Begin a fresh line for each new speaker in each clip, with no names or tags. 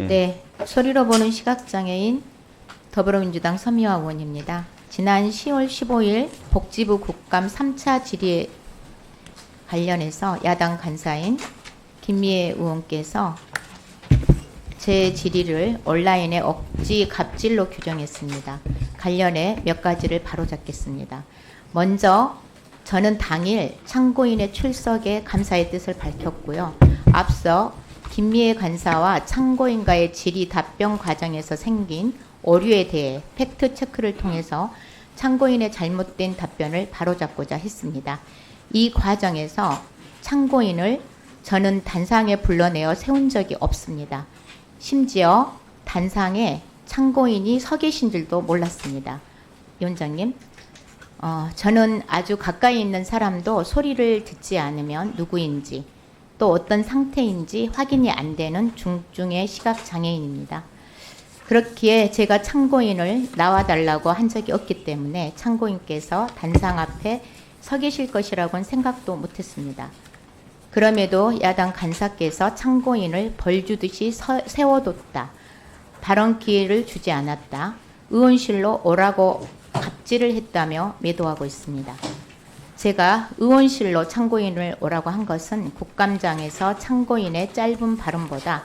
예.
네, 소리로 보는 시각장애인 더불어민주당 서미화 의원입니다. 지난 10월 15일 복지부 국감 3차 질의에 관련해서 야당 간사인 김미애 의원께서 제 질의를 온라인에 억지 갑질로 규정했습니다. 관련해 몇 가지를 바로잡겠습니다. 먼저 저는 당일 참고인의 출석에 감사의 뜻을 밝혔고요. 앞서 김미애 간사와 참고인과의 질의 답변 과정에서 생긴 오류에 대해 팩트 체크를 통해서 참고인의 잘못된 답변을 바로잡고자 했습니다. 이 과정에서 참고인을 저는 단상에 불러내어 세운 적이 없습니다. 심지어 단상에 참고인이 서 계신 줄도 몰랐습니다. 위원장님, 어, 저는 아주 가까이 있는 사람도 소리를 듣지 않으면 누구인지 또 어떤 상태인지 확인이 안 되는 중증의 시각 장애인입니다. 그렇기에 제가 참고인을 나와달라고 한 적이 없기 때문에 참고인께서 단상 앞에 서 계실 것이라고는 생각도 못했습니다. 그럼에도 야당 간사께서 참고인을 벌주듯이 서- 세워뒀다. 발언 기회를 주지 않았다. 의원실로 오라고 갑질을 했다며 매도하고 있습니다. 제가 의원실로 참고인을 오라고 한 것은 국감장에서 참고인의 짧은 발언보다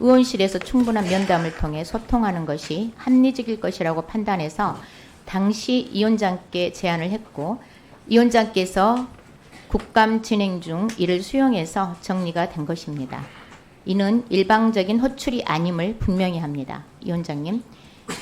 의원실에서 충분한 면담을 통해 소통하는 것이 합리적일 것이라고 판단해서 당시 위원장께 제안을 했고 위원장께서 국감 진행 중 이를 수용해서 정리가 된 것입니다. 이는 일방적인 호출이 아님을 분명히 합니다. 위원장님,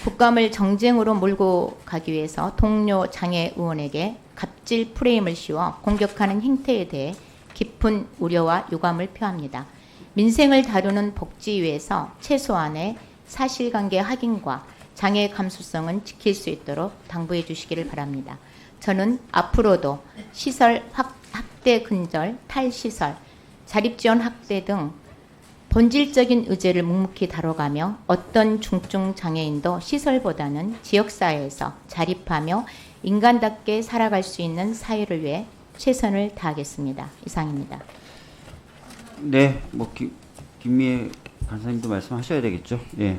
국감을 정쟁으로 몰고 가기 위해서 동료 장애 의원에게 갑질 프레임을 씌워 공격하는 행태에 대해 깊은 우려와 유감을 표합니다. 민생을 다루는 복지위에서 최소한의 사실관계 확인과 장애 감수성은 지킬 수 있도록 당부해 주시기를 바랍니다. 저는 앞으로도 시설 확, 학대 근절, 탈시설, 자립지원 학대 등 본질적인 의제를 묵묵히 다뤄가며 어떤 중증 장애인도 시설보다는 지역사회에서 자립하며 인간답게 살아갈 수 있는 사회를 위해 최선을 다하겠습니다. 이상입니다.
네, 뭐 김, 김미애 간사님도 말씀하셔야 되겠죠. 예.